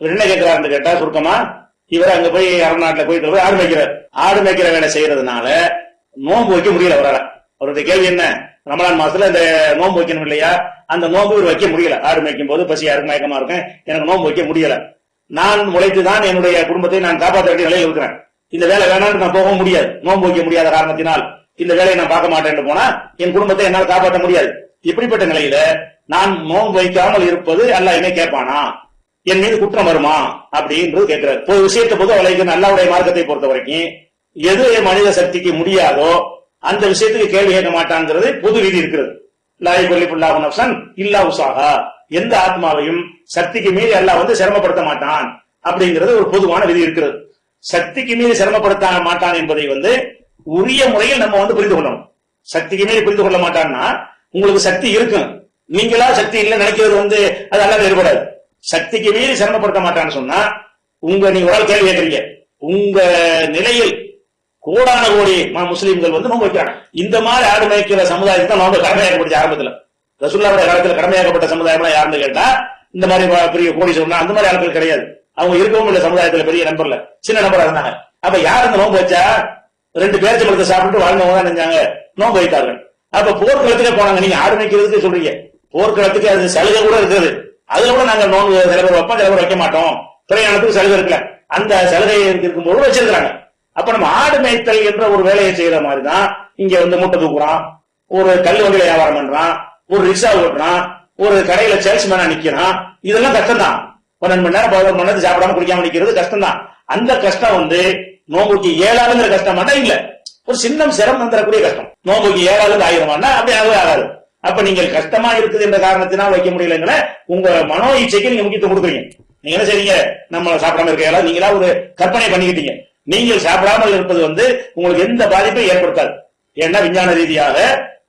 இவர் என்ன கேட்கிறாருன்னு கேட்டா சுருக்கமா இவர் அங்க போய் அரநாட்டுல போயிட்டு போய் ஆடு மேய்க்கிறார். ஆடு மேய்க்கிற வேலை செய்யறதுனால நோன்பு வைக்க முடியல அவரால். அவருடைய கேள்வி என்ன? ரமலான் மாசத்துல இந்த நோன்பு வைக்கணும் இல்லையா? அந்த நோன்பு இவர் வைக்க முடியல. ஆடு மேய்க்கும் போது பசியா இருக்கும் மயக்கமா இருக்கும்? எனக்கு நோன்பு வைக்க முடியல. நான் உழைத்து தான் என்னுடைய குடும்பத்தை நான் காப்பாற்ற வேண்டிய நிலையில் இருக்கிறேன். இந்த வேலை வேணாம்னு நான் போக முடியாது. நோன்பு வைக்க முடியாத காரணத்தினால் இந்த வேலையை நான் பார்க்க மாட்டேன்னு போனா என் குடும்பத்தை என்னால் காப்பாற்ற முடியாது. இப்படிப்பட்ட நிலையில நான் நோன்பு வைக்காமல் இருப்பது அல்ல என்ன கேட்பானா? என் மீது குற்றம் வருமா? அப்படின்றது கேட்கிறார். ஒரு விஷயத்தை பொது அலைக்கு அல்லாவுடைய மார்க்கத்தை பொறுத்த வரைக்கும் எது மனித சக்திக்கு முடியாதோ அந்த விஷயத்துக்கு கேள்வி கேட்க மாட்டாங்கிறது பொது விதி இருக்கிறது. லாய் கொல்லிப்புல்லாஹு நப்சன் இல்லா உசாகா எந்த ஆத்மாவையும் சக்திக்கு மீறி அல்லாஹ் வந்து சிரமப்படுத்த மாட்டான் அப்படிங்கிறது ஒரு பொதுவான விதி இருக்கிறது. சக்திக்கு மீறி சிரமப்படுத்த மாட்டான் என்பதை வந்து உரிய முறையில் நம்ம வந்து புரிந்து கொள்ளணும். சக்திக்கு மீறி புரிந்து கொள்ள மாட்டான்னா உங்களுக்கு சக்தி இருக்கும். நீங்களா சக்தி இல்லை நினைக்கிறது வந்து அது அல்லாத ஏற்படாது சக்திக்கு மீறி சிரமப்படுத்த மாட்டான்னு சொன்னா உங்க நீங்க ஒரு ஆள் கேள்வி கேட்கறீங்க. உங்க நிலையில் கோடான கோடி ம- வந்து நோன்பு வைக்கிறாங்க. இந்த மாதிரி ஆடு மேய்க்கிற சமுதாயத்துக்கு தான் நோன்பு கடமையாக்கப்பட்ட ஆரம்பத்துல. ரசுல்லாவுடைய காலத்துல கடமையாக்கப்பட்ட சமுதாயம்லாம் யாருன்னு கேட்டா இந்த மாதிரி பெரிய கோடி சொன்னா அந்த மாதிரி ஆட்கள் கிடையாது. அவங்க இருக்கவும் இல்லை சமுதாயத்துல பெரிய நம்பர்ல சின்ன நம்பரா இருந்தாங்க. அப்ப யார் இந்த நோன்பு வச்சா ரெண்டு பேர்ச்சி பழத்தை சாப்பிட்டு வாழ்ந்தவங்க தான் நினைஞ்சாங்க. நோன்பு வைத்தார்கள். அப்ப போர்க்களத்துக்கே போனாங்க. நீங்க ஆடு மேய்க்கிறதுக்கு சொல்றீங்க. போர்க்களத்துக்கு அது சலுகை கூட இருக்குது. அதுல கூட நாங்க நோன்பு சில பேர் வைப்போம் சில பேர் வைக்க மாட்டோம். பிரயாணத்துக்கு சலுகை இருக்குல்ல. அந்த சலுகை இருக்கும்போது வச்சிருக்கிறாங்க. அப்ப நம்ம ஆடு மேய்த்தல் என்ற ஒரு வேலையை செய்யற மாதிரி தான் இங்க வந்து மூட்டை தூக்குறான். ஒரு கல் வண்டியில வியாபாரம் பண்றான். ஒரு ரிக்ஷா ஓட்டுறான். ஒரு கடையில சேல்ஸ்மேனா நிக்கிறான். இதெல்லாம் கஷ்டம் தான் பன்னெண்டு மணி நேரம் பதினோரு மணி நேரம் சாப்பிடாம குடிக்காம நிக்கிறது கஷ்டம் தான் அந்த கஷ்டம் வந்து நோம்புக்கு ஏழாளுங்கிற கஷ்டம் மட்டும் இல்ல. ஒரு சின்ன சிரமம் தரக்கூடிய கஷ்டம். நோம்புக்கு ஏழாவது ஆயிரமானா அப்படி ஆகவே ஆகாது. அப்ப நீங்கள் கஷ்டமா இருக்குது என்ற காரணத்தினால் வைக்க முடியலங்கிற உங்க மனோ இச்சைக்கு நீங்க முக்கியத்துவம் கொடுக்குறீங்க. நீங்க என்ன செய்றீங்க? நம்ம சாப்பிடாம இருக்க நீங்களா ஒரு கற்பனை பண்ணிக்கிட்டீங்க. நீங்கள் சாப்பிடாமல் இருப்பது வந்து உங்களுக்கு எந்த பாதிப்பையும் ஏற்படுத்தாது. ஏன்னா விஞ்ஞான ரீதியாக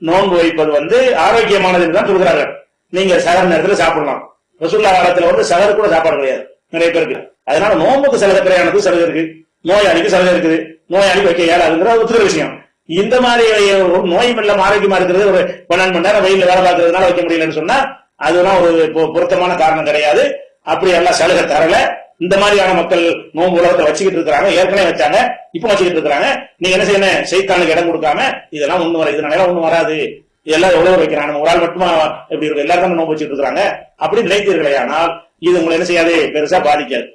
நோன்பு வைப்பது வந்து ஆரோக்கியமானது தான் சொல்கிறார்கள். நீங்க சகர் நேரத்தில் சாப்பிடலாம். ரசுல்லா காலத்துல வந்து சகர் கூட சாப்பாடு கிடையாது நிறைய பேருக்கு. அதனால நோன்புக்கு சலுகை பிரயாணத்துக்கு சிலது இருக்கு. நோயாளிக்கு சிலது இருக்குது. நோயாளிக்கு வைக்க ஏழாதுங்கிற ஒத்துக்கிற விஷயம். இந்த மாதிரி நோய் வெள்ளம் ஆரோக்கியமா இருக்கிறது ஒரு பன்னெண்டு மணி நேரம் வெயில வேலை பார்க்கறதுனால வைக்க முடியலன்னு சொன்னா அதெல்லாம் ஒரு பொ- பொருத்தமான காரணம் கிடையாது. அப்படி எல்லாம் சலுகை தரல. இந்த மாதிரியான மக்கள் நோம்பு உலகத்தை வச்சுக்கிட்டு இருக்காங்க ஏற்கனவே வச்சாங்க இப்ப வச்சுக்கிட்டு இருக்கிறாங்க. நீங்க என்ன செய்யணும்? சைத்தானுக்கு இடம் கொடுக்காம இதெல்லாம் ஒண்ணு வராது இதனால ஒண்ணு வராது. இதெல்லாம் எவ்வளவு வைக்கிறாங்க? நம்ம ஒரு ஆள் மட்டுமா எப்படி இருக்கு? எல்லாரும் நோம்பு வச்சுட்டு இருக்காங்க அப்படி நினைத்தீர்களே ஆனால் இது உங்களை என்ன செய்யாது? பெருசா பாதிக்காது.